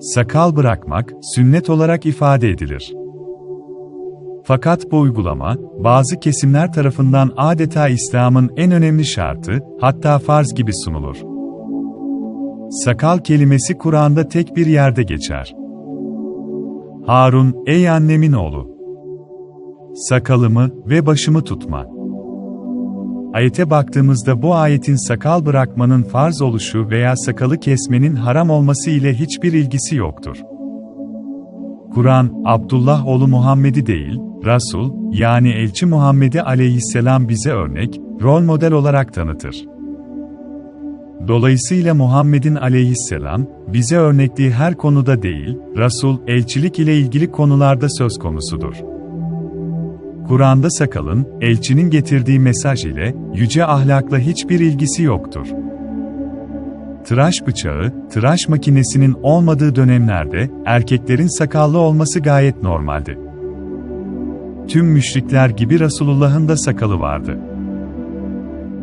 sakal bırakmak, sünnet olarak ifade edilir. Fakat bu uygulama, bazı kesimler tarafından adeta İslam'ın en önemli şartı, hatta farz gibi sunulur. Sakal kelimesi Kur'an'da tek bir yerde geçer. Harun, ey annemin oğlu! Sakalımı ve başımı tutma. Ayete baktığımızda bu ayetin sakal bırakmanın farz oluşu veya sakalı kesmenin haram olması ile hiçbir ilgisi yoktur. Kur'an, Abdullah oğlu Muhammed'i değil, Rasul, yani Elçi Muhammed'i aleyhisselam bize örnek, rol model olarak tanıtır. Dolayısıyla Muhammed'in aleyhisselam, bize örnekliği her konuda değil, Rasul, elçilik ile ilgili konularda söz konusudur. Kur'an'da sakalın, elçinin getirdiği mesaj ile, yüce ahlakla hiçbir ilgisi yoktur. Tıraş bıçağı, tıraş makinesinin olmadığı dönemlerde, erkeklerin sakallı olması gayet normaldi. Tüm müşrikler gibi Resulullah'ın da sakalı vardı.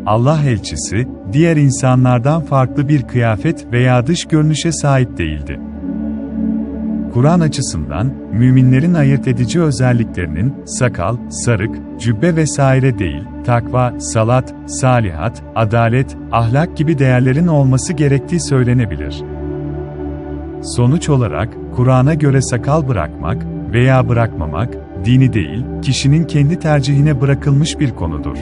Allah elçisi, diğer insanlardan farklı bir kıyafet veya dış görünüşe sahip değildi. Kur'an açısından, müminlerin ayırt edici özelliklerinin, sakal, sarık, cübbe vesaire değil, takva, salat, salihat, adalet, ahlak gibi değerlerin olması gerektiği söylenebilir. Sonuç olarak, Kur'an'a göre sakal bırakmak veya bırakmamak, dini değil, kişinin kendi tercihine bırakılmış bir konudur.